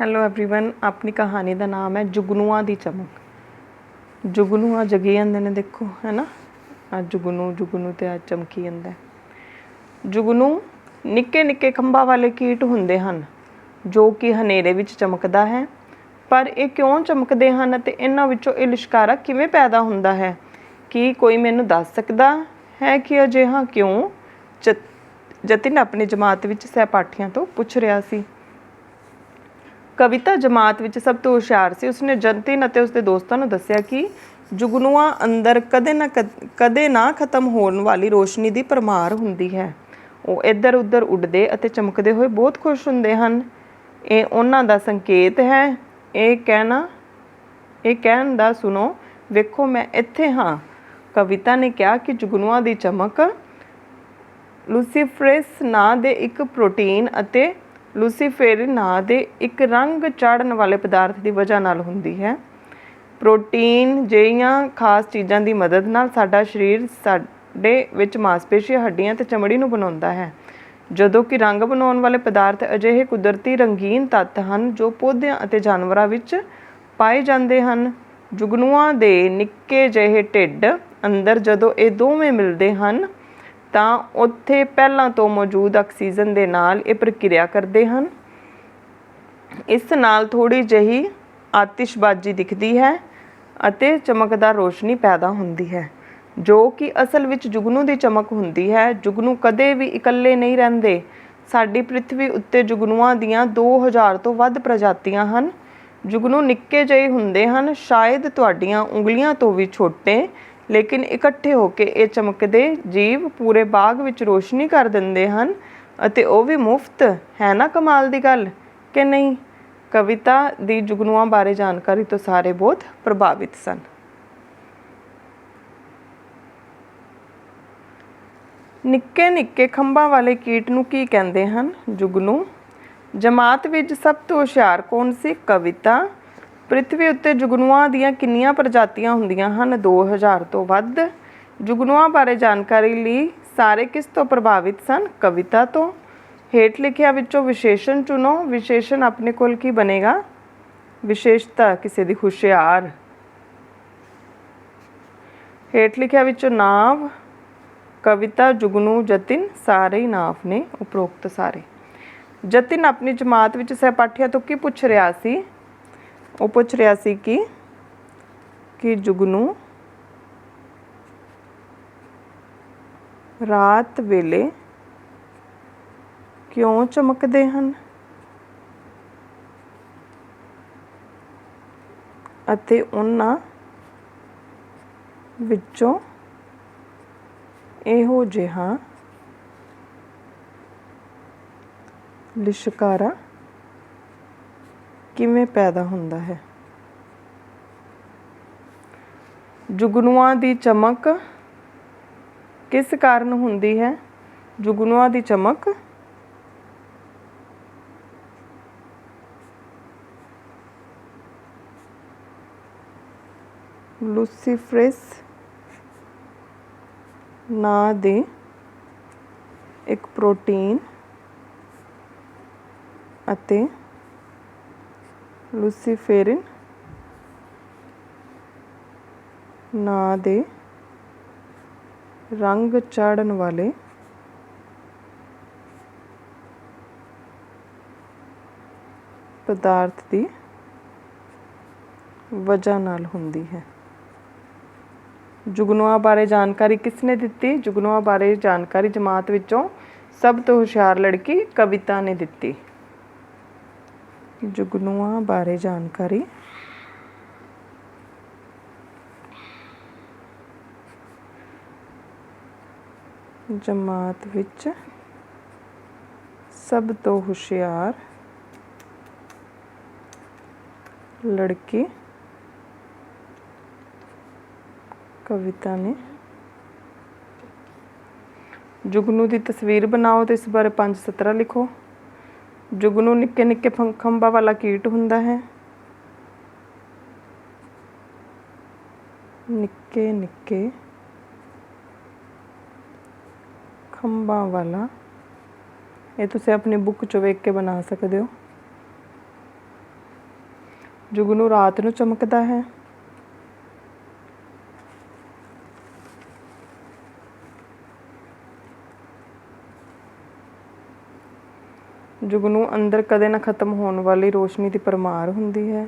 Hello everyone ਆਪਣੀ ਕਹਾਣੀ ਦਾ ਨਾਮ ਹੈ ਜੁਗਨੂਆਂ ਦੀ ਚਮਕ ਜੁਗਨੂਆਂ ਜਗੀ ਜਾਂਦੇ ਨੇ ਦੇਖੋ ਹੈਨਾ ਆ ਜੁਗਨੂ ਜੁਗਨੂ ਤੇ ਆ ਚਮਕੀ ਜਾਂਦਾ ਹੈ। ਜੁਗਨੂ ਨਿੱਕੇ ਨਿੱਕੇ ਖੰਭਾਂ ਵਾਲੇ ਕੀਟ ਹੁੰਦੇ ਹਨ ਜੋ ਕਿ ਹਨੇਰੇ ਵਿੱਚ ਚਮਕਦਾ ਹੈ ਪਰ ਇਹ ਕਿਉਂ ਚਮਕਦੇ ਹਨ ਅਤੇ ਇਹਨਾਂ ਵਿੱਚੋਂ ਇਹ ਲਿਸ਼ਕਾਰਾ ਕਿਵੇਂ ਪੈਦਾ ਹੁੰਦਾ ਹੈ ਕੀ ਕੋਈ ਮੈਨੂੰ ਦੱਸ ਸਕਦਾ ਹੈ ਕਿ ਅਜਿਹਾ ਕਿਉਂ ਜ- ਜਤਿਨ ਆਪਣੀ ਜਮਾਤ ਵਿੱਚ ਸਹਿਪਾਠੀਆਂ ਤੋਂ ਪੁੱਛ ਰਿਹਾ ਸੀ ਕਵਿਤਾ ਜਮਾਤ ਵਿੱਚ ਸਭ ਤੋਂ ਹੁਸ਼ਿਆਰ ਸੀ। ਉਸਨੇ ਜਨਤਿਨ ਅਤੇ ਉਸਦੇ ਦੋਸਤਾਂ ਨੂੰ ਦੱਸਿਆ ਕਿ ਜੁਗਨੂਆਂ ਅੰਦਰ ਕਦੇ ਨਾ ਕਦ- ਕਦੇ ਨਾ ਖਤਮ ਹੋਣ ਵਾਲੀ ਰੋਸ਼ਨੀ ਦੀ ਪਰਮਾਰ ਹੁੰਦੀ ਹੈ। ਉਹ ਇੱਧਰ ਉੱਧਰ ਉੱਡਦੇ ਅਤੇ ਚਮਕਦੇ ਹੋਏ ਬਹੁਤ ਖੁਸ਼ ਹੁੰਦੇ ਹਨ। ਇਹ ਉਹਨਾਂ ਦਾ ਸੰਕੇਤ ਹੈ। ਇਹ ਕਹਿਣਾ, ਇਹ ਕਹਿਣ ਦਾ ਸੁਣੋ, ਵੇਖੋ ਮੈਂ ਇੱਥੇ ਹਾਂ। ਕਵਿਤਾ ਨੇ ਕਿਹਾ ਕਿ ਜੁਗਨੂਆਂ ਦੀ ਚਮਕ ਲੂਸੀਫਰਸ ਨਾਂ ਦੇ ਇੱਕ ਪ੍ਰੋਟੀਨ ਅਤੇ ਲੂਸੀਫੇਰਿਨ ਨਾਂ ਦੇ ਇੱਕ ਰੰਗ ਚਾੜਨ ਵਾਲੇ ਪਦਾਰਥ ਦੀ ਵਜ੍ਹਾ ਨਾਲ ਹੁੰਦੀ ਹੈ। ਪ੍ਰੋਟੀਨ ਜਿਹੀਆਂ ਖਾਸ ਚੀਜ਼ਾਂ ਦੀ ਮਦਦ ਨਾਲ ਸਾਡਾ ਸਰੀਰ ਸਾਡੇ ਵਿੱਚ ਮਾਸਪੇਸ਼ੀਆਂ, ਹੱਡੀਆਂ ਤੇ ਚਮੜੀ ਨੂੰ ਬਣਾਉਂਦਾ ਹੈ। ਜਦੋਂ ਕਿ ਰੰਗ ਬਣਾਉਣ ਵਾਲੇ ਪਦਾਰਥ ਅਜਿਹੇ ਕੁਦਰਤੀ ਰੰਗੀਨ ਤੱਤ ਹਨ ਜੋ ਪੌਦਿਆਂ ਅਤੇ ਜਾਨਵਰਾਂ ਵਿੱਚ ਪਾਏ ਜਾਂਦੇ ਹਨ। ਜੁਗਨੂਆਂ ਦੇ ਨਿੱਕੇ ਜਿਹੇ ਢਿੱਡ ਅੰਦਰ ਜਦੋਂ ਇਹ ਦੋਵੇਂ ਮਿਲਦੇ ਹਨ ਤਾਂ ਉੱਥੇ ਪਹਿਲਾਂ ਤੋਂ ਮੌਜੂਦ ਆਕਸੀਜਨ ਦੇ ਨਾਲ ਇਹ ਪ੍ਰਕਿਰਿਆ ਕਰਦੇ ਹਨ। ਇਸ ਨਾਲ ਥੋੜੀ ਜਿਹੀ ਆਤਿਸ਼ਬਾਜ਼ੀ ਦਿਖਦੀ ਹੈ ਅਤੇ ਚਮਕਦਾਰ ਰੋਸ਼ਨੀ ਪੈਦਾ ਹੁੰਦੀ ਹੈ, ਜੋ ਕਿ ਅਸਲ ਵਿੱਚ ਜੁਗਨੂ ਦੀ ਚਮਕ ਹੁੰਦੀ ਹੈ। ਜੁਗਨੂ ਕਦੇ ਵੀ ਇਕੱਲੇ ਨਹੀਂ ਰਹਿੰਦੇ। ਸਾਡੀ ਪ੍ਰithvi ਉੱਤੇ ਜੁਗਨੂਆਂ ਦੀਆਂ 2000 ਤੋਂ ਵੱਧ ਪ੍ਰਜਾਤੀਆਂ ਹਨ। ਜੁਗਨੂ ਨਿੱਕੇ ਜਿਹੇ ਹੁੰਦੇ ਹਨ। ਸ਼ਾਇਦ ਤੁਹਾਡੀਆਂ ਉਂਗਲੀਆਂ ਤੋਂ ਵੀ ਛੋਟੇ ਲੇਕਿਨ ਇਕੱਠੇ ਹੋ ਕੇ ਇਹ ਚਮਕਦੇ ਜੀਵ ਪੂਰੇ ਬਾਗ ਵਿੱਚ ਰੋਸ਼ਨੀ ਕਰ ਦਿੰਦੇ ਹਨ ਅਤੇ ਉਹ ਵੀ ਮੁਫਤ, ਹੈ ਨਾ ਕਮਾਲ ਦੀ ਗੱਲ? ਕਿ ਨਹੀਂ? ਕਵਿਤਾ ਦੀ ਜੁਗਨੂਆਂ ਬਾਰੇ ਜਾਣਕਾਰੀ ਤੋਂ ਸਾਰੇ ਬਹੁਤ ਪ੍ਰਭਾਵਿਤ ਸਨ। ਨਿੱਕੇ ਨਿੱਕੇ ਖੰਭਾਂ ਵਾਲੇ ਕੀਟ ਨੂੰ ਕੀ ਕਹਿੰਦੇ ਹਨ? ਜੁਗਨੂ, ਜਮਾਤ ਵਿੱਚ ਸਭ ਤੋਂ ਹੁਸ਼ਿਆਰ ਕੌਣ ਸੀ? ਕਵਿਤਾ। ਪ੍ਰਿਥਵੀ ਉੱਤੇ ਜੁਗਨੂਆਂ ਦੀਆਂ ਕਿੰਨੀਆਂ ਪ੍ਰਜਾਤੀਆਂ ਹੁੰਦੀਆਂ ਹਨ? 2000 ਤੋਂ ਵੱਧ। ਜੁਗਨੂਆਂ ਬਾਰੇ ਜਾਣਕਾਰੀ ਲਈ ਸਾਰੇ ਕਿਸ ਤੋਂ ਪ੍ਰਭਾਵਿਤ ਸਨ? ਕਵਿਤਾ ਤੋਂ। ਹੇਠ ਲਿਖਿਆ ਵਿੱਚੋਂ ਵਿਸ਼ੇਸ਼ਣ ਚੁਣੋ। ਵਿਸ਼ੇਸ਼ਣ ਆਪਣੇ ਕੋਲ ਕੀ ਬਣੇਗਾ? ਵਿਸ਼ੇਸ਼ਤਾ, ਕਿਸੇ ਦੀ ਹੁਸ਼ਿਆਰ। ਹੇਠ ਲਿਖਿਆ ਵਿੱਚੋਂ ਨਾਵ। ਕਵਿਤਾ, ਜੁਗਨੂ, ਜਤਿਨ, ਸਾਰੇ ਹੀ ਨਾਂਵ ਨੇ, ਉਪਰੋਕਤ ਸਾਰੇ। ਜਤਿਨ ਆਪਣੀ ਜਮਾਤ ਵਿੱਚ ਸਹਿਪਾਠੀਆਂ ਤੋਂ ਕੀ ਪੁੱਛ ਰਿਹਾ ਸੀ? ਉਹ ਪੁੱਛ ਰਿਹਾ ਸੀ ਕਿ ਕਿ ਜੁਗਨੂ ਰਾਤ ਵੇਲੇ ਕਿਉਂ ਚਮਕਦੇ ਹਨ? ਅਤੇ ਉਹਨਾਂ ਵਿੱਚੋਂ ਇਹੋ ਜਿਹਾ ਲਿਸ਼ਕਾਰਾ ਕਿਵੇਂ ਪੈਦਾ ਹੁੰਦਾ ਹੈ? ਜੁਗਨੂਆਂ ਦੀ ਚਮਕ ਕਿਸ ਕਾਰਨ ਹੁੰਦੀ ਹੈ? ਜੁਗਨੂਆਂ ਦੀ ਚਮਕ? ਲੂਸੀਫਰਸ ਨਾਂ ਦੇ ਇੱਕ ਪ੍ਰੋਟੀਨ ਅਤੇ ਲੂਸੀਫੇਰਿਨ ਨਾਂ ਦੇ ਰੰਗ ਚਾੜਨ ਵਾਲੇ ਪਦਾਰਥ ਦੀ ਵਜ੍ਹਾ ਨਾਲ ਹੁੰਦੀ ਹੈ। ਜੁਗਨੂਆਂ ਬਾਰੇ ਜਾਣਕਾਰੀ ਕਿਸਨੇ ਦਿੱਤੀ? ਜੁਗਨੂਆਂ ਬਾਰੇ ਜਾਣਕਾਰੀ ਜਮਾਤ ਵਿੱਚੋਂ ਸਭ ਤੋਂ ਹੁਸ਼ਿਆਰ ਲੜਕੀ ਕਵਿਤਾ ਨੇ ਦਿੱਤੀ। ਜੁਗਨੂਆਂ ਬਾਰੇ ਜਾਣਕਾਰੀ। ਜਮਾਤ ਵਿੱਚ ਸਭ ਤੋਂ ਹੁਸ਼ਿਆਰ ਲੜਕੀ ਕਵਿਤਾ ਨੇ। ਜੁਗਨੂ ਦੀ ਤਸਵੀਰ ਬਣਾਓ ਤੇ ਇਸ ਬਾਰੇ ਪੰਜ ਸਤਰਾਂ ਲਿਖੋ। ਜੁਗਨੂ ਨਿੱਕੇ ਨਿੱਕੇ ਫੰ- ਖੰਭਾਂ ਵਾਲਾ ਕੀਟ ਹੁੰਦਾ ਹੈ। ਨਿੱਕੇ ਨਿੱਕੇ ਖੰਭਾਂ ਵਾਲਾ। ਇਹ ਤੁਸੀਂ ਆਪਣੀ ਬੁੱਕ ਚੋਂ ਵੇਖ ਕੇ ਬਣਾ ਸਕਦੇ ਹੋ। ਜੁਗਨੂ ਰਾਤ ਨੂੰ ਚਮਕਦਾ ਹੈ। ਜੁਗਨੂ ਅੰਦਰ ਕਦੇ ਨਾ ਖਤਮ ਹੋਣ ਵਾਲੀ ਰੋਸ਼ਨੀ ਦੀ ਪਰਮਾਰ ਹੁੰਦੀ ਹੈ।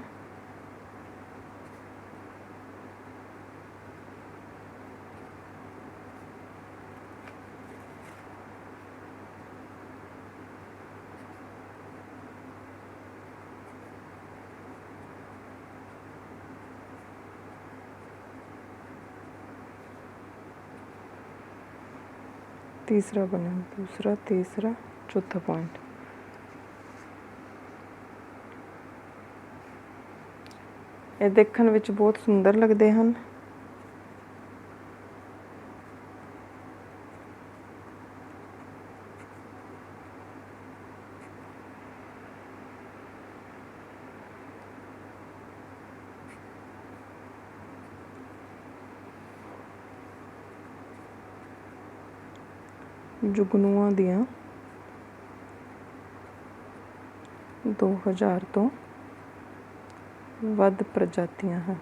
ਤੀਸਰਾ ਬਣਿਆ, ਦੂਸਰਾ, ਤੀਸਰਾ, ਚੌਥਾ ਪੁਆਇੰਟ ਇਹ ਦੇਖਣ ਵਿੱਚ ਬਹੁਤ ਸੁੰਦਰ ਲੱਗਦੇ ਹਨ। ਜੁਗਨੂਆਂ ਦੀਆਂ 2000 ਤੋਂ ਵੱਧ ਪ੍ਰਜਾਤੀਆਂ ਹਨ।